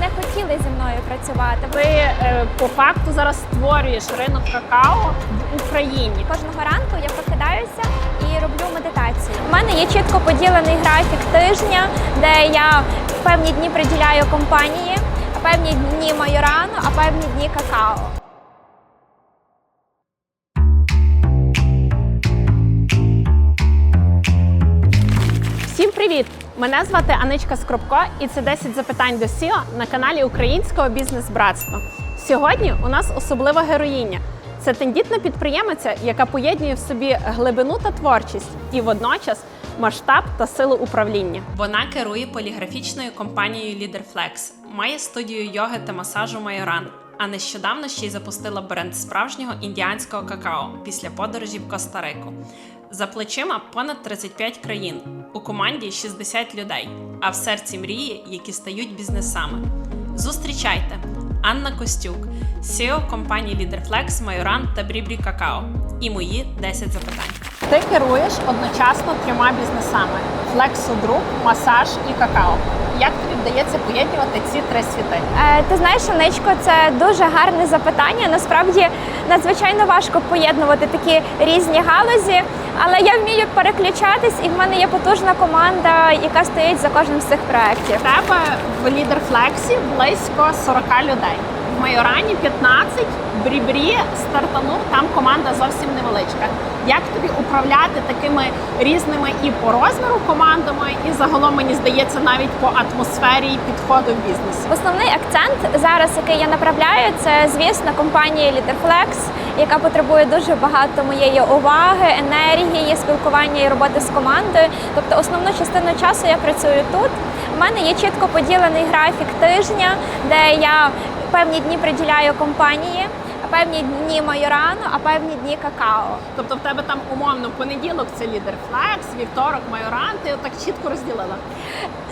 не хотіли зі мною працювати. Ти е, по факту зараз створюєш ринок какао в Україні. Кожного ранку я прокидаюся і роблю медитацію. У мене є чітко поділений графік тижня, де я певні дні приділяю компанії, певні дні майорану, а певні дні какао. Всім привіт! Мене звати Аничка Скробко, і це 10 запитань до SEO на каналі Українського бізнес-братства. Сьогодні у нас особлива героїня. Це тендітна підприємиця, яка поєднує в собі глибину та творчість і водночас масштаб та силу управління. Вона керує поліграфічною компанією LeaderFlex, має студію йоги та масажу Майоран. А нещодавно ще й запустила бренд справжнього індіанського какао після подорожі в Коста-Рику. За плечима понад 35 країн. У команді 60 людей, а в серці мрії, які стають бізнесами. Зустрічайте Анна Костюк, CEO компанії LeaderFlex, Майоран та Брібрі Какао. І мої 10 запитань. Ти керуєш одночасно трьома бізнесами: флексодрук, масаж і какао. Вдається поєднувати ці три світи? Е, Ти знаєш, Анечко, це дуже гарне запитання. Насправді надзвичайно важко поєднувати такі різні галузі, але я вмію переключатись, і в мене є потужна команда, яка стоїть за кожним з цих проєктів. В тебе в LeaderFlex близько 40 людей. Майорані 15, в Брібрі стартанув, там команда зовсім невеличка. Як тобі управляти такими різними і по розміру командами, і загалом мені здається навіть по атмосфері і підходу в бізнесі? Основний акцент зараз, який я направляю, це звісно компанія LeaderFlex, яка потребує дуже багато моєї уваги, енергії, спілкування і роботи з командою. Тобто, основну частину часу я працюю тут. У мене є чітко поділений графік тижня, де я певні дні приділяю компанії, певні дні майорану, а певні дні какао. Тобто в тебе там умовно понеділок це LeaderFlex, вівторок Майоран, ти так чітко розділила.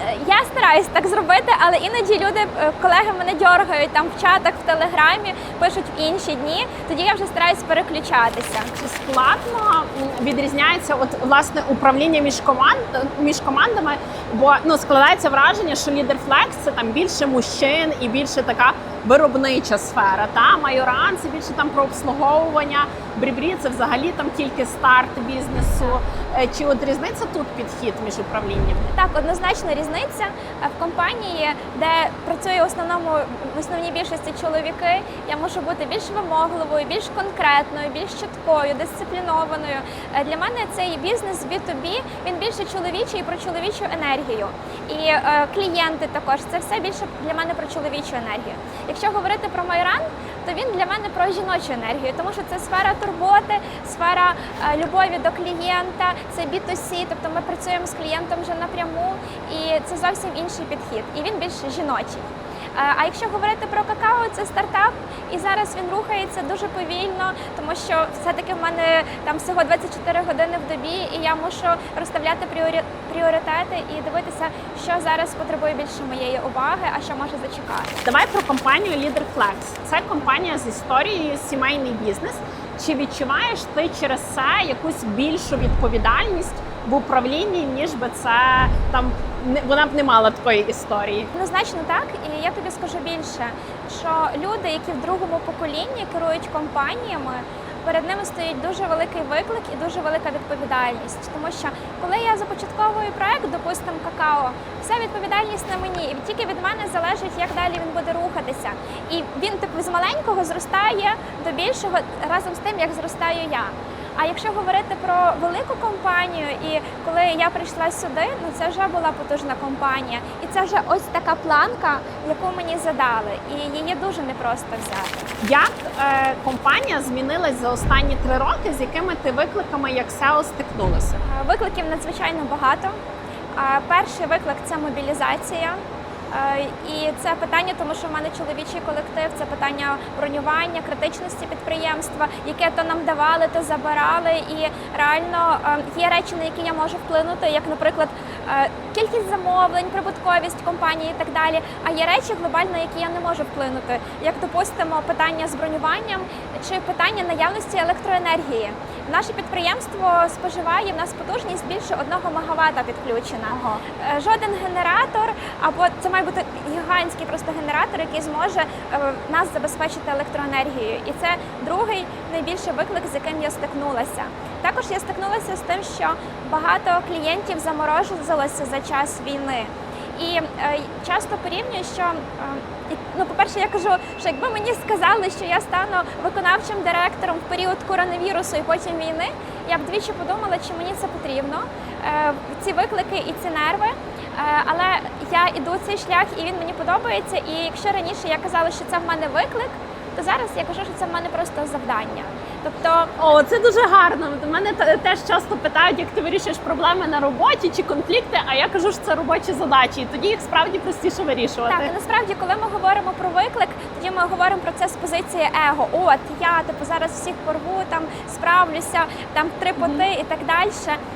Е, Я стараюсь так зробити, але іноді люди, е, колеги мене дергають там в чатах, в телеграмі, пишуть в інші дні. Тоді я вже стараюсь переключатися. Чи складно відрізняється от власне управління між команд між командами? Бо ну складається враження, що LeaderFlex – це там більше мужчин і більше така виробнича сфера. Та майоран це більше там про обслуговування. Брібрі це взагалі там тільки старт бізнесу. Е, Чи от різниця тут підхід між управлінням? Так, однозначна різниця Е, в компанії, де працює в основному в основній більшості чоловіки. Я можу бути більш вимогливою, більш конкретною, більш чіткою, дисциплінованою. Е, Для мене цей бізнес B2B, він більше чоловічий про чоловічу енергію. І е, клієнти також це все більше для мене про чоловічу енергію. Якщо говорити про Майран, то він для мене про жіночу енергію, тому що це сфера турботи, сфера е, любові до клієнта, це B2C, тобто ми працюємо з клієнтом вже напряму, і це зовсім інший підхід, і він більш жіночий. Е, А якщо говорити про какао, це стартап, і зараз він рухається дуже повільно, тому що все-таки в мене там всього 24 години в добі, і я мушу розставляти пріоритети і дивитися, що зараз потребує більше моєї уваги, а що може зачекати. Давай про компанію LeaderFlex. Це компанія з історією сімейний бізнес. Чи відчуваєш ти через це якусь більшу відповідальність в управлінні, ніж би це там не вона б не мала такої історії? Однозначно так, і я тобі скажу більше, що люди, які в другому поколінні керують компаніями, перед ними стоїть дуже великий виклик і дуже велика відповідальність. Тому що коли я започатковую проект, допустимо, какао, вся відповідальність на мені, і тільки від мене залежить, як далі він буде рухатися. І він типу з маленького зростає до більшого разом з тим, як зростаю я. А якщо говорити про велику компанію, і коли я прийшла сюди, ну це вже була потужна компанія, і це вже ось така планка, яку мені задали, і її дуже непросто взяти. Як е, компанія змінилась за останні три роки, з якими ти викликами як SEO стикнулася? Е, Викликів надзвичайно багато. Е, Перший виклик це мобілізація. Е, І це питання, тому що в мене чоловічий колектив, це питання бронювання, критичності підприємства, яке то нам давали, то забирали. І реально е, є речі, на які я можу вплинути, як, наприклад, е, кількість замовлень, прибутковість компанії і так далі. А є речі глобально, які я не можу вплинути, як допустимо питання з бронюванням чи питання наявності електроенергії. Наше підприємство споживає в нас потужність більше 1 МВт підключена. Ага. Е, Жоден генератор, або це має бути гігантський просто генератор, який зможе е, нас забезпечити електроенергією. І це другий найбільший виклик, з яким я стикнулася. Також я стикнулася з тим, що багато клієнтів заморозилося за час війни. І е, часто порівнюю, що е, ну, по-перше, я кажу, що якби мені сказали, що я стану виконавчим директором в період коронавірусу і потім війни, я б двічі подумала, чи мені це потрібно. Е, ці виклики і ці нерви. Але я іду цей шлях, і він мені подобається. І якщо раніше я казала, що це в мене виклик, то зараз я кажу, що це в мене просто завдання. Тобто О, це дуже гарно. Мене теж часто питають, як ти вирішуєш проблеми на роботі чи конфлікти. А я кажу, що це робочі задачі, і тоді їх справді простіше вирішувати. Так, насправді, коли ми говоримо про виклик, тоді ми говоримо про це з позиції его. От я типу зараз всіх порву, там справлюся, там три поти і так далі.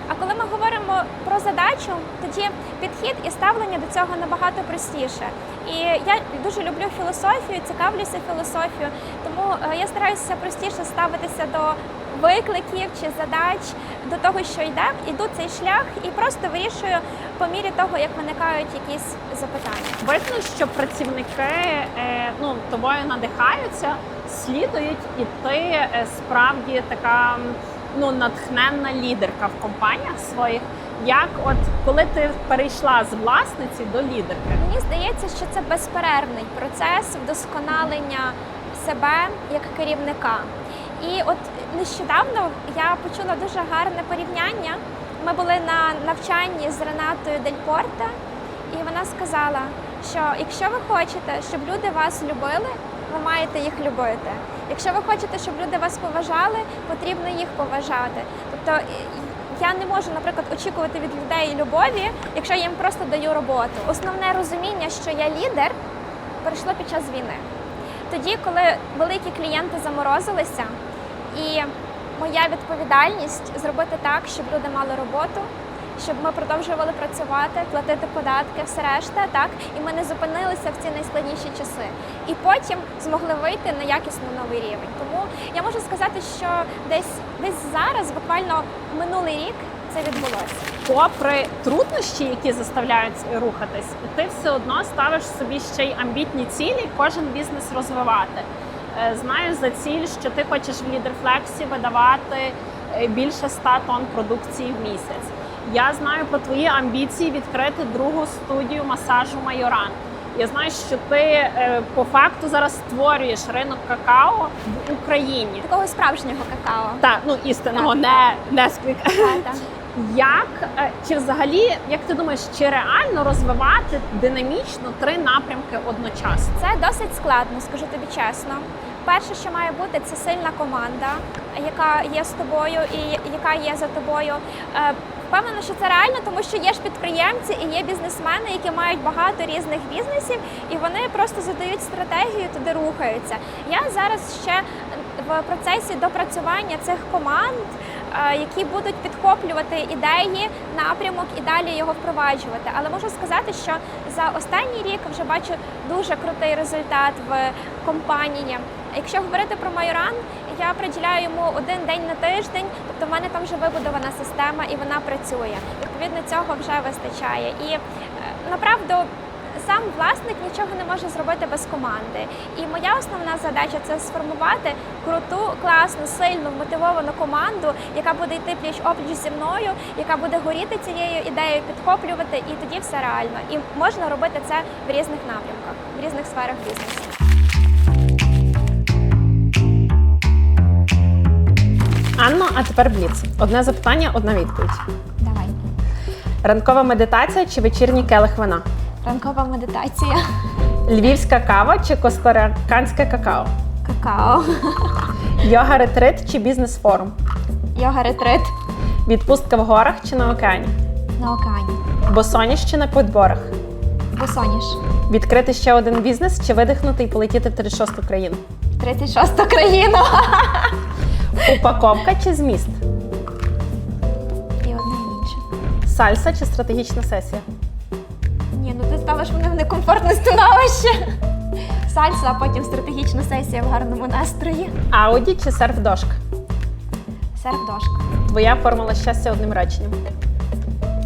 А коли ми говоримо про задачу, тоді підхід і ставлення до цього набагато простіше. І я дуже люблю філософію, цікавлюся філософією, тому е, я стараюся простіше ставитися до викликів чи задач, до того, що йде, іду цей шлях і просто вирішую по мірі того, як виникають якісь запитання. Видно, що працівники е, ну, тобою надихаються, слідують, і ти е, справді така ну, натхненна лідерка в компаніях своїх. Як от коли ти перейшла з власниці до лідерки? Мені здається, що це безперервний процес вдосконалення себе як керівника. І от нещодавно я почула дуже гарне порівняння. Ми були на навчанні з Ренатою Дель Порте, і вона сказала, що якщо ви хочете, щоб люди вас любили, ви маєте їх любити. Якщо ви хочете, щоб люди вас поважали, потрібно їх поважати. Тобто я не можу, наприклад, очікувати від людей любові, якщо я їм просто даю роботу. Основне розуміння, що я лідер, перейшло під час війни. Тоді, коли великі клієнти заморозилися, і моя відповідальність зробити так, щоб люди мали роботу, щоб ми продовжували працювати, платити податки, все решта, так і ми не зупинилися в ці найскладніші часи. І потім змогли вийти на якісно новий рівень. Тому я можу сказати, що десь десь зараз, буквально минулий рік, це відбулося. Попри труднощі, які заставляють рухатись, ти все одно ставиш собі ще й амбітні цілі, кожен бізнес розвивати. Е, Знаю за ціль, що ти хочеш в лідерфлексі видавати е, більше 100 тонн продукції в місяць. Я знаю про твої амбіції відкрити другу студію масажу Майоран. Я знаю, що ти е, по факту зараз створюєш ринок какао в Україні. Такого справжнього какао. Так, ну істинного, Так. не, не сквік. Та, та. Як е, чи взагалі, як ти думаєш, чи реально розвивати динамічно три напрямки одночасно? Це досить складно, скажу тобі чесно. Перше, що має бути, це сильна команда, яка є з тобою і яка є за тобою. Е, Впевнена, що це реально, тому що є ж підприємці і є бізнесмени, які мають багато різних бізнесів, і вони просто задають стратегію, туди рухаються. Я зараз ще в процесі допрацювання цих команд, які будуть підхоплювати ідеї, напрямок і далі його впроваджувати. Але можу сказати, що за останній рік вже бачу дуже крутий результат в компанії. Якщо говорити про Майоран, я приділяю йому один день на тиждень, тобто в мене там вже вибудована система і вона працює. Відповідно, цього вже вистачає. І е, направду сам власник нічого не може зробити без команди. І моя основна задача це сформувати круту, класну, сильну, мотивовану команду, яка буде йти пліч опліч зі мною, яка буде горіти цією ідеєю, підхоплювати, і тоді все реально. І можна робити це в різних напрямках, в різних сферах бізнесу. Анно, а тепер бліц. Одне запитання, одна відповідь. Давай. Ранкова медитація чи вечірній келих вина? Ранкова медитація. Львівська кава чи костариканське какао? Какао. Йога ретрит чи бізнес форум? Йога ретрит Відпустка в горах чи на океані? на океані. Босоніж чи на подборах? Босоніж. Відкрити ще один бізнес чи видихнути і полетіти в 36 країну? 36 країну. Упаковка чи зміст? І одне і інше. Сальса чи стратегічна сесія? Ставиш мене в некомфортне становище. Сальса, а потім стратегічна сесія в гарному настрої. Ауді чи серф-дошка? Серф-дошка. Твоя формула щастя одним реченням.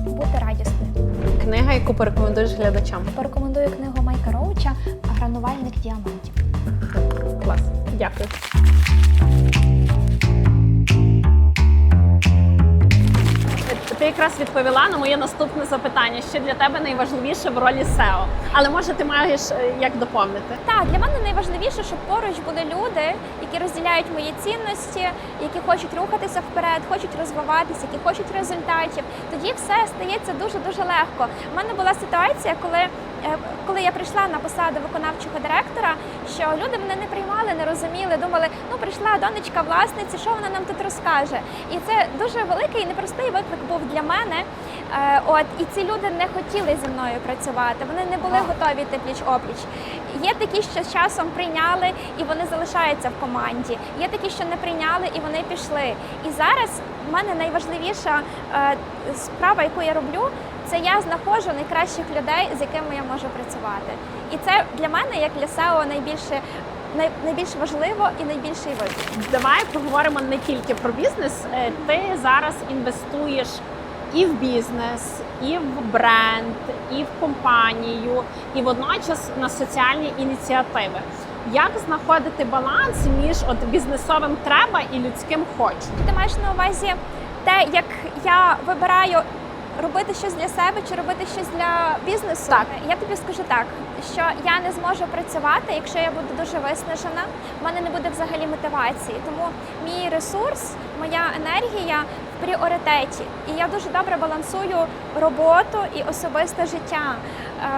Бути радісною. Книга, яку порекомендуєш глядачам. Порекомендую книгу Майка Роуча Гранувальник діамантів. Клас. Дякую. Ти якраз відповіла на моє наступне запитання, що для тебе найважливіше в ролі SEO. Але може ти маєш е, як доповнити? Так, для мене найважливіше, щоб поруч були люди, які розділяють мої цінності, які хочуть рухатися вперед, хочуть розвиватися, які хочуть результатів. Тоді все стається дуже дуже легко. У мене була ситуація, коли. Е, Коли я прийшла на посаду виконавчого директора, що люди мене не приймали, не розуміли, думали, ну прийшла донечка власниці, що вона нам тут розкаже. І це дуже великий і непростий виклик був для мене. Е, От і ці люди не хотіли зі мною працювати. Вони не були готові йти пліч опліч. Є такі, що з часом прийняли і вони залишаються в команді. Є такі, що не прийняли і вони пішли. І зараз в мене найважливіша е, справа, яку я роблю, це я знаходжу найкращих людей, з якими я можу працювати. І це для мене, як для SEO, найбільше найбільш важливо і найбільший виклик. Давай поговоримо не тільки про бізнес. Е, Ти зараз інвестуєш і в бізнес, і в бренд, і в компанію, і водночас на соціальні ініціативи. Як знаходити баланс між от бізнесовим треба і людським хочу? Ти маєш на увазі те, як я вибираю робити щось для себе чи робити щось для бізнесу? Так. Я тобі скажу так, що я не зможу працювати, якщо я буду дуже виснажена. в мене не буде взагалі мотивації. Тому мій ресурс, моя енергія в пріоритеті. І я дуже добре балансую роботу і особисте життя.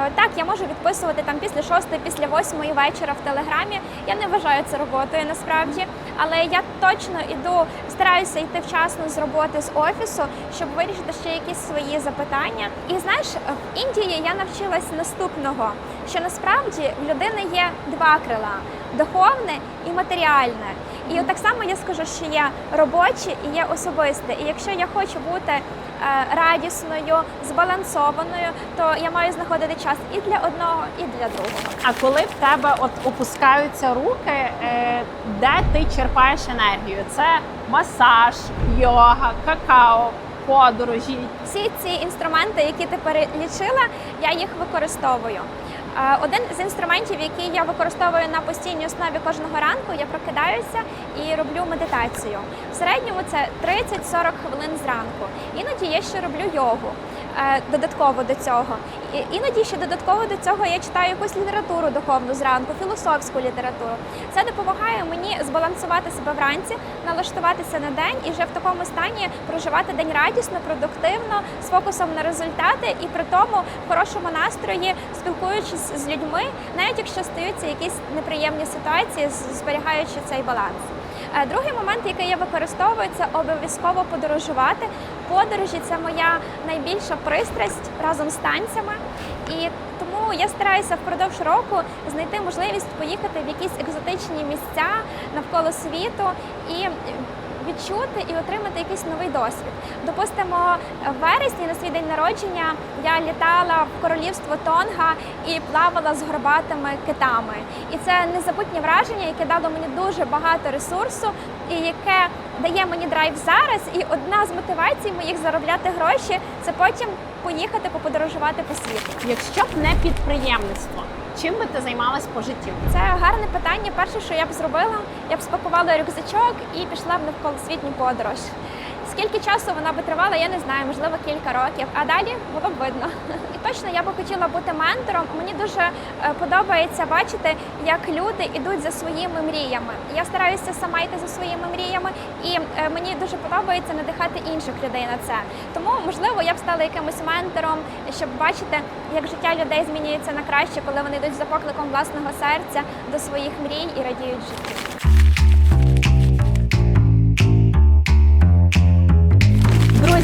Е, Так, я можу відписувати там після шостої, після восьмої вечора в телеграмі. Я не вважаю це роботою насправді, але я точно іду, стараюся йти вчасно з роботи з офісу, щоб вирішити ще якісь свої запитання. І знаєш, в Індії я навчилась наступного: що насправді в людини є два крила: духовне і матеріальне. І от так само я скажу, що є робоче і є особисте. І якщо я хочу бути е, радісною, збалансованою, то я маю знаходити час і для одного, і для другого. А коли в тебе от опускаються руки, е, де ти черпаєш енергію? Це масаж, йога, какао, подорожі. Всі ці інструменти, які ти перелічила, я їх використовую. Е, Один з інструментів, який я використовую на постійній основі кожного ранку, я прокидаюся і роблю медитацію. В середньому це 30-40 хвилин зранку. Іноді я ще роблю йогу додатково до цього. Іноді ще додатково до цього я читаю якусь літературу духовну зранку, філософську літературу. Це допомагає мені збалансувати себе вранці, налаштуватися на день і вже в такому стані проживати день радісно, продуктивно, з фокусом на результати і при тому в хорошому настрої, спілкуючись з людьми, навіть якщо стаються якісь неприємні ситуації, зберігаючи цей баланс. Е, Другий момент, який я використовую, це обов'язково подорожувати. Подорожі це моя найбільша пристрасть разом з танцями. І тому я стараюся впродовж року знайти можливість поїхати в якісь екзотичні місця навколо світу і відчути і отримати якийсь новий досвід. Допустимо, в вересні на свій день народження я літала в королівство Тонга і плавала з горбатими китами. І це незабутнє враження, яке дало мені дуже багато ресурсу, і яке дає мені драйв зараз. І одна з мотивацій моїх заробляти гроші це потім поїхати поподорожувати по світу. Якщо б не підприємництво, чим би ти займалась по життю? Це гарне питання. Перше, що я б зробила, я б спакувала рюкзачок і пішла б навколосвітню подорож. Скільки часу вона би тривала, я не знаю, можливо, кілька років. А далі було б видно. І точно я би хотіла бути ментором. Мені дуже е, подобається бачити, як люди йдуть за своїми мріями. Я стараюся сама йти за своїми мріями, і е, мені дуже подобається надихати інших людей на це. Тому, можливо, я б стала якимось ментором, щоб бачити, як життя людей змінюється на краще, коли вони йдуть за покликом власного серця до своїх мрій і радіють життю.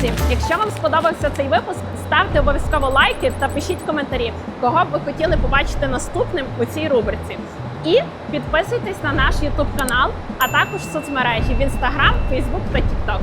Друзі, якщо вам сподобався цей випуск, ставте обов'язково лайки та пишіть коментарі, кого б ви хотіли побачити наступним у цій рубриці. І підписуйтесь на наш YouTube канал, а також соцмережі в Instagram, Facebook та TikTok.